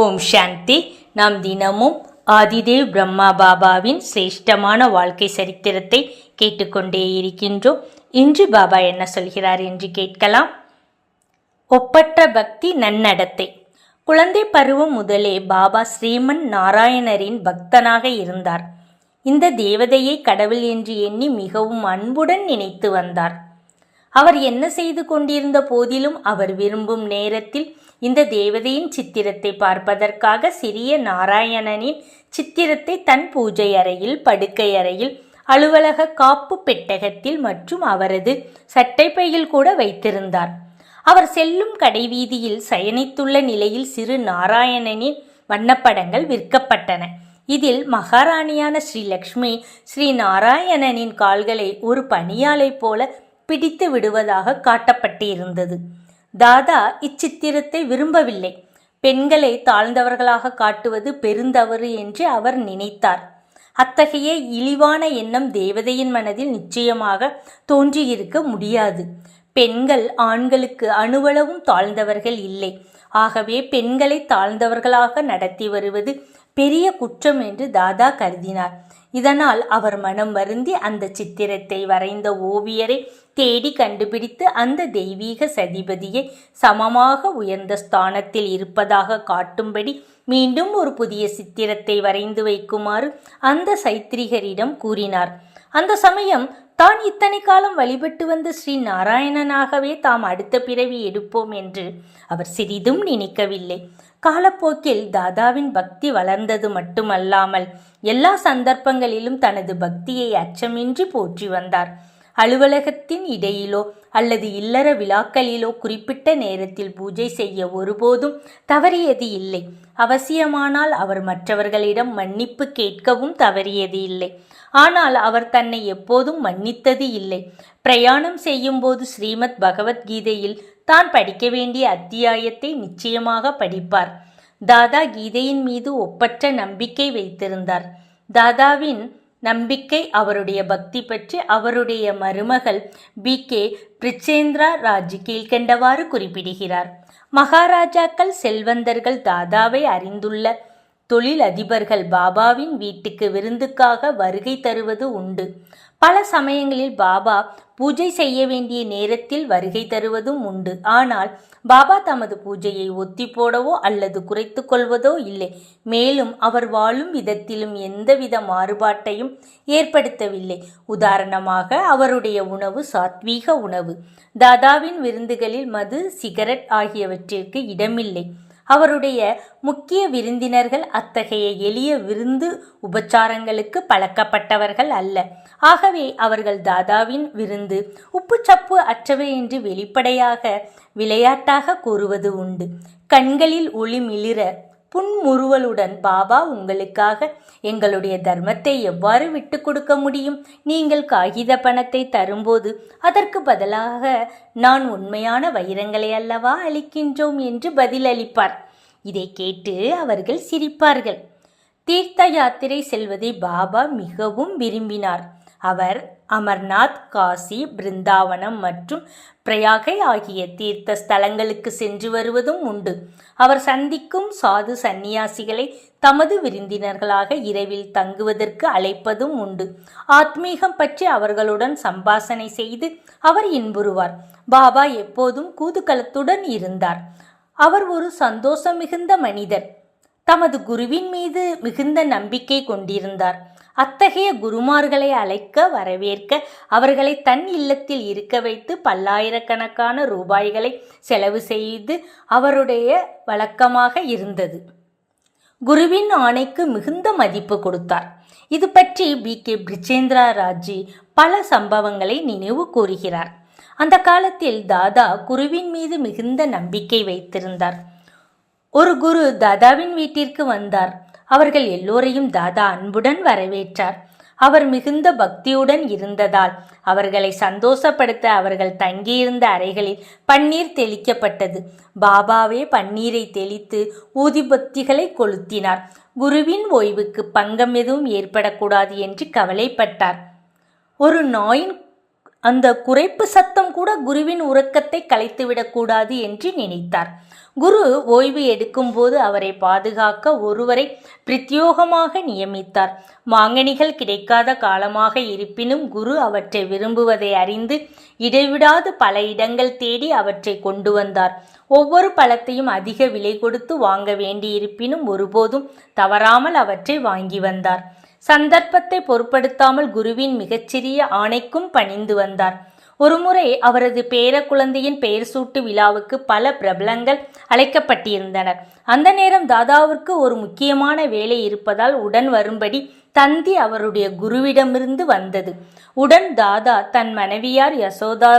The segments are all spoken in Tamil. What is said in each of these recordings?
ஓம் சாந்தி. நாம் தினமும் ஆதிதேவ் பிரம்மா பாபாவின் சிரேஷ்டமான வாழ்க்கை சரித்திரத்தை கேட்டுக்கொண்டே இருக்கின்றோம். இன்று பாபா என்ன சொல்கிறார் என்று கேட்கலாம். ஒப்பற்ற பக்தி நன்னடத்தை. குழந்தை பருவம் முதலே பாபா ஸ்ரீமன் நாராயணரின் பக்தனாக இருந்தார். இந்த தேவதையை கடவுள் என்று எண்ணி மிகவும் அன்புடன் நினைத்து வந்தார். அவர் என்ன செய்து கொண்டிருந்த போதிலும் அவர் விரும்பும் நேரத்தில் இந்த தேவதையின் சித்திரத்தை பார்ப்பதற்காக சிறிய நாராயணனின் சித்திரத்தை தன் பூஜை அறையில் படுக்கை அறையில் அலுவலக காப்பு பெட்டகத்தில் மற்றும் அவரது சட்டைப்பையில் கூட வைத்திருந்தார். அவர் செல்லும் கடைவீதியில் சயனித்துள்ள நிலையில் சிறு நாராயணனின் வண்ணப்படங்கள் விற்கப்பட்டன. இதில் மகாராணியான ஸ்ரீலக்ஷ்மி ஸ்ரீ நாராயணனின் கால்களை ஒரு பணியாளை போல பிடித்து விடுவதாக காட்டப்பட்டிருந்தது. தாதா இச்சித்திரத்தை விரும்பவில்லை. பெண்களை தாழ்ந்தவர்களாக காட்டுவது பெருந்தவறு என்று அவர் நினைத்தார். அத்தகைய இழிவான எண்ணம் தேவதையின் மனதில் நிச்சயமாக தோன்றியிருக்க முடியாது. பெண்கள் ஆண்களுக்கு அணுவளவும் தாழ்ந்தவர்கள் இல்லை. ஆகவே பெண்களை தாழ்ந்தவர்களாக நடத்தி வருவது பெரிய குற்றம் என்று தாதா கருதினார். இதனால் அவர் மனம் வருந்தி அந்த சித்திரத்தை வரைந்த ஓவியரை தேடி கண்டுபிடித்து அந்த தெய்வீக சதிபதியை சமமாக உயர்ந்த ஸ்தானத்தில் இருப்பதாக காட்டும்படி மீண்டும் ஒரு புதிய சித்திரத்தை வரைந்து வைக்குமாறு அந்த சைத்ரிகரிடம் கூறினார். அந்த சமயம் தான் இத்தனை காலம் வழிபட்டு வந்த ஸ்ரீ நாராயணனாகவே தாம் அடுத்த பிறவி எடுப்போம் என்று அவர் சிறிதும் நினைக்கவில்லை. காலப்போக்கில் தாதாவின் பக்தி வளர்ந்தது மட்டுமல்லாமல் எல்லா சந்தர்ப்பங்களிலும் தனது பக்தியை அச்சமின்றி போற்றி வந்தார். அலுவலகத்தின் இடையிலோ அல்லது இல்லற விழாக்களிலோ குறிப்பிட்ட நேரத்தில் பூஜை செய்ய ஒருபோதும் தவறியது இல்லை. அவசியமானால் அவர் மற்றவர்களிடம் மன்னிப்பு கேட்கவும் தவறியது இல்லை. ஆனால் அவர் தன்னை எப்போதும் மன்னித்தது இல்லை. பிரயாணம் செய்யும்போது ஸ்ரீமத் பகவத்கீதையில் தான் படிக்க வேண்டிய அத்தியாயத்தை நிச்சயமாக படிப்பார். தாதா கீதையின் மீது ஒப்பற்ற நம்பிக்கை வைத்திருந்தார். தாதாவின் நம்பிக்கை அவருடைய பக்தி பற்றி அவருடைய மருமகள் பி கே பிரிச்சேந்திரா ராஜ் கீழ்கண்டவாறு குறிப்பிடுகிறார். மகாராஜாக்கள் செல்வந்தர்கள் தாதாவை அறிந்துள்ள தொழில் அதிபர்கள் பாபாவின் வீட்டுக்கு விருந்துக்காக வருகை தருவது உண்டு. பல சமயங்களில் பாபா பூஜை செய்ய வேண்டிய நேரத்தில் வருகை தருவதும் உண்டு. ஆனால் பாபா தமது பூஜையை ஒத்தி போடவோ அல்லது குறைத்து கொள்வதோ இல்லை. மேலும் அவர் வாழும் விதத்திலும் எந்தவித மாறுபாட்டையும் ஏற்படுத்தவில்லை. உதாரணமாக அவருடைய உணவு சாத்வீக உணவு. தாதாவின் விருந்துகளில் மது சிகரெட் ஆகியவற்றிற்கு இடமில்லை. அவருடைய முக்கிய விருந்தினர்கள் அத்தகைய எளிய விருந்து உபச்சாரங்களுக்கு பழக்கப்பட்டவர்கள் அல்ல. ஆகவே அவர்கள் தாதாவின் விருந்து உப்புச்சப்பு அற்றவை என்று வெளிப்படையாக விளையாட்டாக கூறுவது உண்டு. கண்களில் ஒளி மிளிர புன்முறுவலுடன் பாபா உங்களுக்காக எங்களுடைய தர்மத்தை எவ்வாறு விட்டு கொடுக்க முடியும்? நீங்கள் காகித பணத்தை தரும்போது அதற்கு பதிலாக நான் உண்மையான வைரங்களை அல்லவா அளிக்கின்றோம்? என்று பதிலளிப்பார். இதை கேட்டு அவர்கள் சிரிப்பார்கள். தீர்த்த யாத்திரை செல்வதை பாபா மிகவும் விரும்பினார். அவர் அமர்நாத் காசி பிருந்தாவனம் மற்றும் பிரயாகை ஆகிய தீர்த்த ஸ்தலங்களுக்கு சென்று வருவதும் உண்டு. அவர் சந்திக்கும் சாது சந்நியாசிகளை தமது விருந்தினர்களாக இரவில் தங்குவதற்கு அழைப்பதும் உண்டு. ஆத்மீகம் பற்றி அவர்களுடன் சம்பாசனை செய்து அவர் இன்புறுவார். பாபா எப்போதும் கூதுகலத்துடன் இருந்தார். அவர் ஒரு சந்தோஷம் மிகுந்த மனிதர். தமது குருவின் மீது மிகுந்த நம்பிக்கை கொண்டிருந்தார். அத்தகைய குருமார்களை அழைக்க வரவேற்க அவர்களை தன் இல்லத்தில் இருக்க வைத்து பல்லாயிரக்கணக்கான ரூபாய்களை செலவு செய்து அவருடைய வழக்கமாக இருந்தது. குருவின் ஆணைக்கு மிகுந்த மதிப்பு கொடுத்தார். இது பற்றி பி. கே. பிரிச்சேந்திரா ராஜி பல சம்பவங்களை நினைவு கூறுகிறார். அந்த காலத்தில் தாதா குருவின் மீது மிகுந்த நம்பிக்கை வைத்திருந்தார். ஒரு குரு தாதாவின் வீட்டிற்கு வந்தார். அவர்கள் எல்லோரையும் தாதா அன்புடன் வரவேற்றார். அவர் மிகுந்த பக்தியுடன் இருந்ததால் அவர்களை சந்தோஷப்படுத்த அவர்கள் தங்கியிருந்த அறைகளில் பன்னீர் தெளிக்கப்பட்டது. பாபாவே பன்னீரை தெளித்து ஊதிபத்திகளை கொளுத்தினார். குருவின் ஓய்வுக்கு பங்கம் எதுவும் ஏற்படக்கூடாது என்று கவலைப்பட்டார். ஒரு நாயின் அந்த குறைப்பு சத்தம் கூட குருவின் உறக்கத்தை கலைத்துவிடக்கூடாது என்று நினைத்தார். குரு ஓய்வு எடுக்கும்போது அவரை பாதுகாக்க ஒருவரை பிரத்யோகமாக நியமித்தார். மாங்கனிகள் கிடைக்காத காலமாக இருப்பினும் குரு அவற்றை விரும்புவதை அறிந்து இடைவிடாது பல இடங்கள் தேடி அவற்றை கொண்டு வந்தார். ஒவ்வொரு பழத்தையும் அதிக விலை கொடுத்து வாங்க வேண்டியிருப்பினும் ஒருபோதும் தவறாமல் அவற்றை வாங்கி வந்தார். சந்தர்ப்பத்தை பொருட்படுத்தாமல் குருவின் மிகச்சிறிய ஆணைக்கும் பணிந்து வந்தார். ஒருமுறை அவரது பேர குழந்தையின் பெயர் சூட்டு விழாவுக்கு பல பிரபலங்கள் அழைக்கப்பட்டிருந்தனர் அந்த நேரம் தாதாவிற்கு ஒரு முக்கியமான வேலை இருப்பதால் உடன் வரும்படி தந்தி அவருடைய குருவிடமிருந்து வந்தது. உடன் தாதா தன் மனைவியார் யசோதா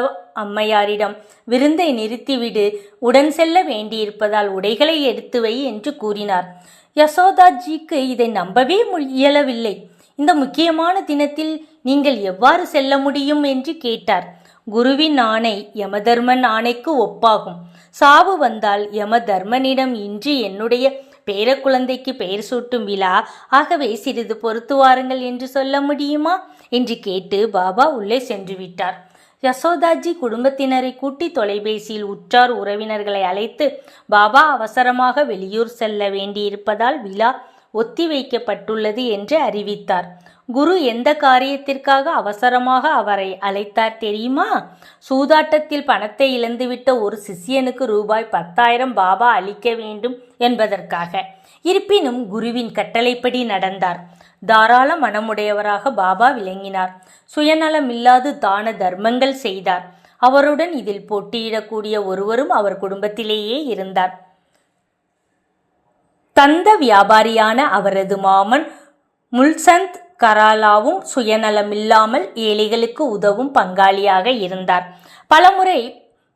அம்மையாரிடம் விருந்தை நிறுத்திவிடு உடன் செல்ல வேண்டியிருப்பதால் உடைகளை எடுத்து வை என்று கூறினார். யசோதாஜிக்கு இதை நம்பவே மு- இயலவில்லை. இந்த முக்கியமான தினத்தில் நீங்கள் எவ்வாறு செல்ல முடியும் என்று கேட்டார். குருவின் ஆணை யமதர்மன் ஆணைக்கு ஒப்பாகும். சாவு வந்தால் யமதர்மனிடம் இன்று என்னுடைய பேரக்குழந்தைக்கு பெயர் சூட்டும் விழா. ஆகவே சிறிது பொறுத்து வாருங்கள் என்று சொல்ல முடியுமா? என்று கேட்டு பாபா உள்ளே சென்று விட்டார் யசோதாஜி குடும்பத்தினரை கூட்டி தொலைபேசியில் உற்றார் உறவினர்களை அழைத்து பாபா அவசரமாக வெளியூர் செல்ல வேண்டியிருப்பதால் விழா ஒத்திவைக்கப்பட்டுள்ளது என்று அறிவித்தார். குரு எந்த காரியத்திற்காக அவசரமாக அவரை அழைத்தார் தெரியுமா? சூதாட்டத்தில் பணத்தை இழந்துவிட்ட ஒரு சிஷ்யனுக்கு ரூபாய் பத்தாயிரம் பாபா அளிக்க வேண்டும் என்பதற்காக. இருப்பினும் குருவின் கட்டளைப்படி நடந்தார். தாராள மனமுடையவராக பாபா விளங்கினார். சுயநலமில்லாது தான தர்மங்கள் செய்தார். அவருடன் இதில் போட்டியிடக்கூடிய ஒருவரும் அவர் குடும்பத்திலேயே இருந்தார். தந்த வியாபாரியான அவரது மாமன் முல்சந்த் கராலாவும் சுயநலமில்லாமல் ஏழைகளுக்கு உதவும் பங்காளியாக இருந்தார். பலமுறை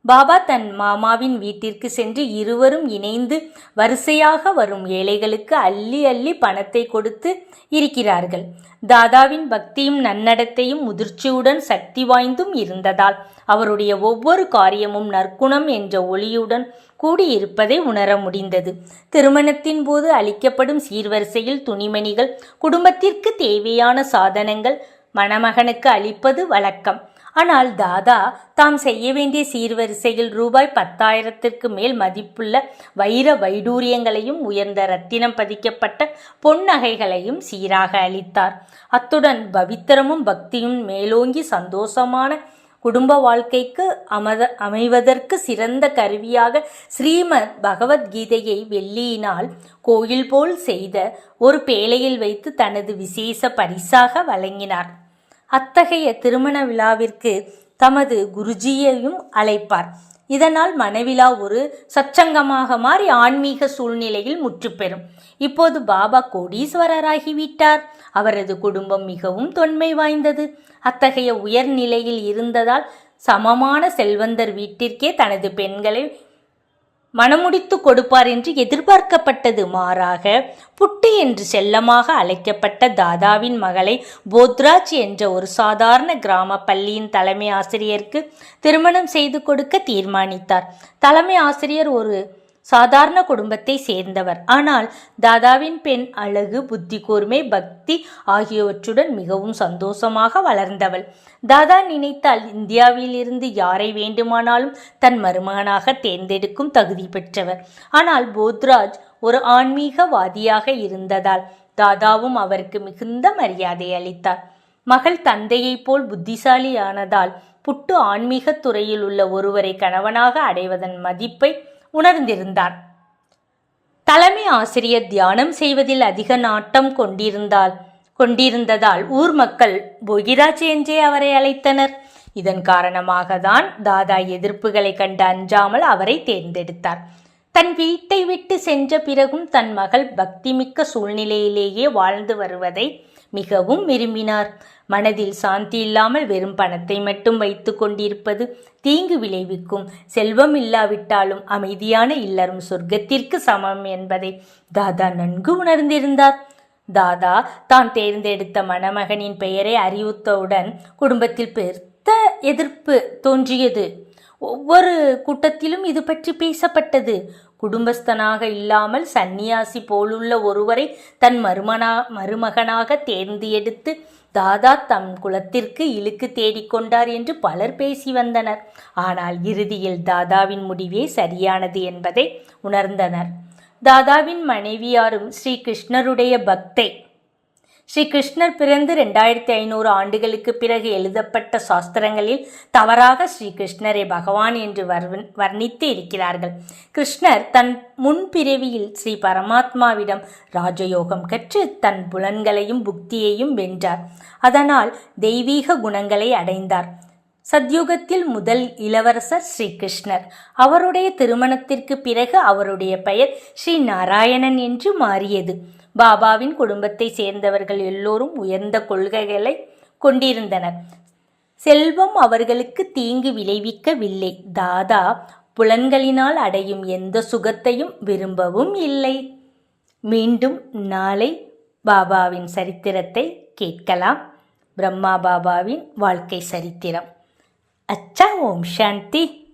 பாபா தன் மாமாவின் வீட்டிற்கு சென்று இருவரும் இணைந்து வரிசையாக வரும் ஏழைகளுக்கு அள்ளி அள்ளி பணத்தை கொடுத்து இருக்கிறார்கள். தாதாவின் பக்தியும் நன்னடத்தையும் முதிர்ச்சியுடன் சக்தி வாய்ந்தும் இருந்ததால் அவருடைய ஒவ்வொரு காரியமும் நற்குணம் என்ற ஒளியுடன் கூடியிருப்பதை உணர முடிந்தது. திருமணத்தின் போது அளிக்கப்படும் சீர்வரிசையில் துணிமணிகள் குடும்பத்திற்கு தேவையான சாதனங்கள் மணமகனுக்கு அளிப்பது வழக்கம். ஆனால் தாதா தாம் செய்ய வேண்டிய சீர்வரிசையில் ரூபாய் பத்தாயிரத்திற்கு மேல் மதிப்புள்ள வைர வைடூரியங்களையும் உயர்ந்த ரத்தினம் பதிக்கப்பட்ட பொன் நகைகளையும் சீராக அளித்தார். அத்துடன் பவித்திரமும் பக்தியும் மேலோங்கி சந்தோஷமான குடும்ப வாழ்க்கைக்கு அமத அமைவதற்கு சிறந்த கருவியாக ஸ்ரீமத் பகவத்கீதையை வெள்ளியினால் கோயில் போல் செய்த ஒரு பேழையில் வைத்து தனது விசேஷ பரிசாக வழங்கினார். அத்தகைய திருமண விழாவிற்கு தமது குருஜியையும் அழைப்பார். இதனால் மனைவிலா ஒரு சச்சங்கமாக மாறி ஆன்மீக சூழ்நிலையில் முற்றுப்பெறும். இப்போது பாபா கோடீஸ்வரராகிவிட்டார் அவரது குடும்பம் மிகவும் தொன்மை வாய்ந்தது. அத்தகைய உயர்நிலையில் இருந்ததால் சமமான செல்வந்தர் வீட்டிற்கே தனது பெண்களை மனமுடித்து கொடுப்பார் என்று எதிர்பார்க்கப்பட்டது மாறாக புட்டி என்று செல்லமாக அழைக்கப்பட்ட தாதாவின் மகளை போத்ராஜ் என்ற ஒரு சாதாரண கிராம பள்ளியின் தலைமை ஆசிரியருக்கு திருமணம் செய்து கொடுக்க தீர்மானித்தார். தலைமை ஆசிரியர் ஒரு சாதாரண குடும்பத்தை சேர்ந்தவர். ஆனால் தாதாவின் பெண் அழகு புத்தி கூர்மை பக்தி ஆகியவற்றுடன் மிகவும் சந்தோஷமாக வளர்ந்தவள். தாதா நினைத்தால் இந்தியாவிலிருந்து யாரை வேண்டுமானாலும் தன் மருமகனாக தேர்ந்தெடுக்கும் தகுதி பெற்றவர். ஆனால் போத்ராஜ் ஒரு ஆன்மீகவாதியாக இருந்ததால் தாதாவும் அவருக்கு மிகுந்த மரியாதை அளித்தார். மகள் தந்தையைப் போல் புத்திசாலியானதால் புட்டு ஆன்மீகத் துறையில் உள்ள ஒருவரை கணவனாக அடைவதன் மதிப்பை உணர்ந்திருந்தார். தலைமை ஆசிரியர் தியானம் செய்வதில் அதிக நாட்டம் கொண்டிருந்தால் கொண்டிருந்ததால் ஊர் மக்கள் போகிராஜ் என்றே அவரை அழைத்தனர். இதன் காரணமாக தான் தாதா எதிர்ப்புகளை கண்டு அஞ்சாமல் அவரை தேர்ந்தெடுத்தார். தன் வீட்டை விட்டு சென்ற பிறகும் தன் மகள் பக்திமிக்க சூழ்நிலையிலேயே வாழ்ந்து வருவதை மிகவும் விரும்பினார். மனதில் சாந்தி இல்லாமல் வெறும் பணத்தை மட்டும் வைத்து கொண்டிருப்பது தீங்கு விளைவிக்கும். செல்வம் இல்லாவிட்டாலும் அமைதியான இல்லறம் சொர்க்கத்திற்கு சமம் என்பதை தாதா நன்கு உணர்ந்திருந்தார். தாதா தான் தேர்ந்தெடுத்த மணமகனின் பெயரை அறிவித்தவுடன் குடும்பத்தில் பெருத்த எதிர்ப்பு தோன்றியது. ஒவ்வொரு கூட்டத்திலும் இது பற்றி பேசப்பட்டது. குடும்பஸ்தனாக இல்லாமல் சந்நியாசி போலுள்ள ஒருவரை தன் மருமனா மருமகனாக தேர்ந்து எடுத்து தாதா தம் குலத்திற்கு இழுக்கு தேடிக்கொண்டார் என்று பலர் பேசி வந்தனர். ஆனால் இறுதியில் தாதாவின் முடிவே சரியானது என்பதை உணர்ந்தனர். தாதாவின் மனைவியாரும் ஸ்ரீ கிருஷ்ணருடைய பக்தை ஸ்ரீ கிருஷ்ணர் பிறந்து ரெண்டாயிரத்தி ஐநூறு ஆண்டுகளுக்கு பிறகு எழுதப்பட்ட சாஸ்திரங்களில் தவறாக ஸ்ரீ கிருஷ்ணரை பகவான் என்று வர்ணித்து இருக்கிறார்கள். கிருஷ்ணர் தன் முன்பிறவியில் ஸ்ரீ பரமாத்மாவிடம் ராஜயோகம் கற்று தன் புலன்களையும் புக்தியையும் வென்றார். அதனால் தெய்வீக குணங்களை அடைந்தார். சத்யுகத்தில் முதல் இளவரசர் ஸ்ரீ கிருஷ்ணர் அவருடைய திருமணத்திற்கு பிறகு அவருடைய பெயர் ஸ்ரீ நாராயணன் என்று மாறியது. பாபாவின் குடும்பத்தை சேர்ந்தவர்கள் எல்லோரும் உயர்ந்த கொள்கைகளை கொண்டிருந்தனர். செல்வம் அவர்களுக்கு தீங்கு விளைவிக்கவில்லை. தாதா புலன்களினால் அடையும் எந்த சுகத்தையும் விரும்பவும் இல்லை. மீண்டும் நாளை பாபாவின் சரித்திரத்தை கேட்கலாம். பிரம்மா பாபாவின் வாழ்க்கை சரித்திரம். அச்சா ஓம் சாந்தி.